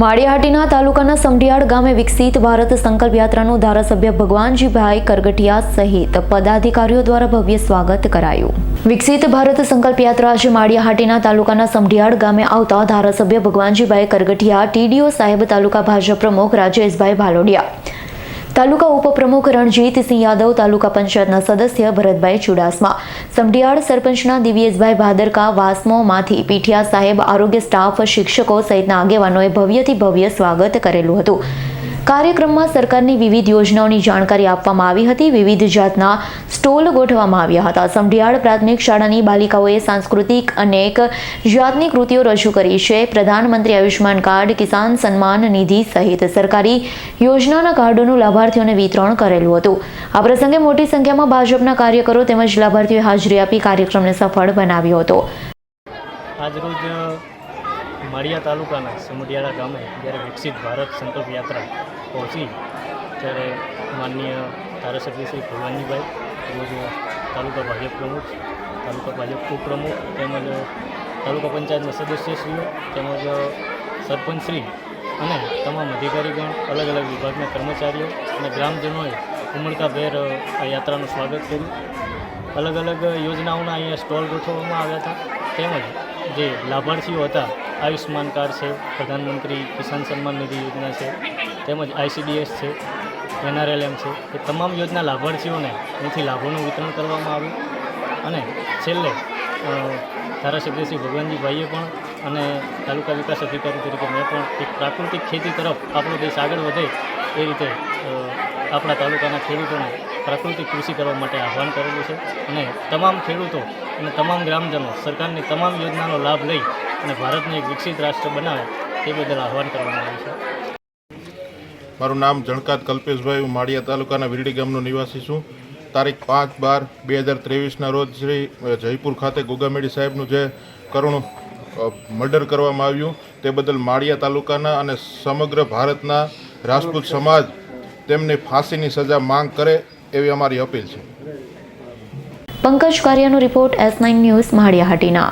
માળિયાહાટીના તાલુકાના સમઢિયાળ ગામે વિકસિત ભારત સંકલ્પ યાત્રાનું ધારાસભ્ય ભગવાનજીભાઈ કરગઠિયા સહિત પદાધિકારીઓ દ્વારા ભવ્ય સ્વાગત કરાયું. વિકસિત ભારત સંકલ્પ યાત્રા આજે માળિયાહાટીના તાલુકાના સમઢિયાળ ગામે આવતા ધારાસભ્ય ભગવાનજીભાઈ કરગઠિયા ટીડીઓ સાહેબ તાલુકા ભાજપ પ્રમુખ રાજેશભાઈ ભાલોડિયા તાલુકા ઉપપ્રમુખ રણજીતસિંહ યાદવ, તાલુકા પંચાયતના સદસ્ય ભરતભાઈ ચુડાસમા, સમઢિયાળ સરપંચના દિવ્યેશભાઈ ભાદરકા, વાસ્મોમાંથી પીઠિયા સાહેબ, આરોગ્ય સ્ટાફ, શિક્ષકો સહિતના આગેવાનોએ ભવ્યથી ભવ્ય સ્વાગત કરેલું હતું. કાર્યક્રમમાં સરકારની વિવિધ યોજનાઓની જાણકારી આપવામાં આવી હતી. વિવિધ જાતના સ્ટોલ ગોઠવવામાં આવ્યા હતા. સમઢિયાળ પ્રાથમિક શાળાની બાલિકાઓએ સાંસ્કૃતિક અનેક જાતની કૃતિઓ રજૂ કરી છે. પ્રધાનમંત્રી આયુષ્માન કાર્ડ, કિસાન સન્માન નિધિ સહિત સરકારી યોજનાના કાર્ડોનું લાભાર્થીઓને વિતરણ કરેલું હતું. આ પ્રસંગે મોટી સંખ્યામાં ભાજપના કાર્યકરો તેમજ લાભાર્થીઓએ હાજરી આપી કાર્યક્રમને સફળ બનાવ્યો હતો. આજરોજ માળિયા તાલુકાના સમઢિયાળા ગામે જ્યારે વિકસિત ભારત સંકલ્પ યાત્રા પહોંચી, ત્યારે માનનીય ધારાસભ્ય શ્રી ભગવાનજીભાઈ, તેમજ તાલુકા ભાજપ પ્રમુખ, તાલુકા ભાજપ ઉપપ્રમુખ, તેમજ તાલુકા પંચાયતના સદસ્યશ્રીઓ, તેમજ સરપંચશ્રી અને તમામ અધિકારીગણ અલગ અલગ વિભાગના કર્મચારીઓ અને ગ્રામજનોએ ઉમળકાભેર આ યાત્રાનું સ્વાગત કર્યું. અલગ અલગ યોજનાઓના અહીંયા સ્ટોલ ગોઠવવામાં આવ્યા હતા. તેમજ જે લાભાર્થીઓ હતા આયુષ્માન કાર્ડ છે, પ્રધાનમંત્રી કિસાન સન્માન નિધિ યોજના છે, તેમજ આઈસીડીએસ છે, એનઆરએલએમ છે, એ તમામ યોજના લાભાર્થીઓને અહીંથી લાભોનું વિતરણ કરવામાં આવ્યું. અને છેલ્લે ધારાસભ્ય શ્રી ભગવાનજીભાઈએ પણ અને તાલુકા વિકાસ અધિકારી તરીકે મેં પણ એક પ્રાકૃતિક ખેતી તરફ આપણો દેશ આગળ વધે એ રીતે આપણા તાલુકાના ખેડૂતોને પ્રાકૃતિક કૃષિ કરવા માટે આહવાન કરેલું છે અને તમામ ખેડૂતો અને તમામ ગ્રામજનો સરકારની તમામ યોજનાનો લાભ લઈ અને ભારતને એક વિકસિત રાષ્ટ્ર બનાવે તે બદલ આહવાન કરવામાં આવ્યું છે. મારું નામ જણકાત કલ્પેશભાઈ, હું માળિયા તાલુકાના વિરડી ગામનો નિવાસી છું. તારીખ પાંચ બાર બે હજાર ત્રેવીસના રોજ શ્રી જયપુર ખાતે ગોગામેડી સાહેબનું જે કરુણ મર્ડર કરવામાં આવ્યું, તે બદલ માળિયા તાલુકાના અને સમગ્ર ભારતના રાજપૂત સમાજ તેમને ફાંસીની સજા માંગ કરે એવી અમારી અપીલ છે. Pankaj કારિયાનો report S nine news Maliyahatina